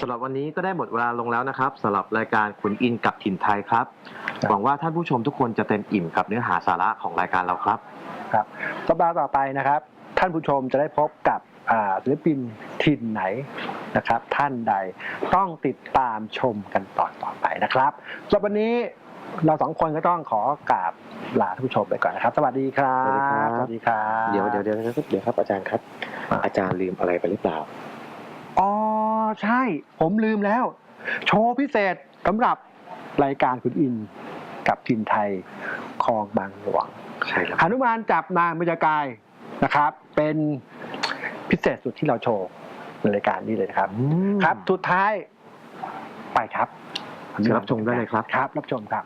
สำหรับวันนี้ก็ได้หมดเวลาลงแล้วนะครับสำหรับรายการขุนอินกับถิ่นไทยครับ หวังว่าท่านผู้ชมทุกคนจะเต็มอิ่มกับเนื้อหาสาระของรายการเราครับครับสัปดาห์ต่อไปนะครับ ท่านผู้ชมจะได้พบกับอ่าศิลปินถิ่นไหนนะครับ ท่านใดต้องติดตามชมกันตอนต่อไปนะครับสำหรับวันนี้เราสองคนก็ต้องขอกราบลาท่านผู้ชมไปก่อนนะครับสวัสดีครับ สวัสดีครับ สวัสดีครับ เดี๋ยวเดี๋ยวเดี๋ยวเดี๋ยวครับอาจารย์ครับ อาจารย์ลืมอะไรไปหรือเปล่าอ๋อ ใช่ ผมลืมแล้ว โชว์พิเศษสำหรับรายการคุณอินกับถิ่นไทยคลองบางหลวงใช่แล้วหนุมานจับนางบรรยากายนะครับ เป็นพิเศษสุดที่เราโชว์ในรายการนี้เลยนะครับ ครับสุดท้ายไปครับเชิญรับชมได้เลยครับ ครับ รับชมครับ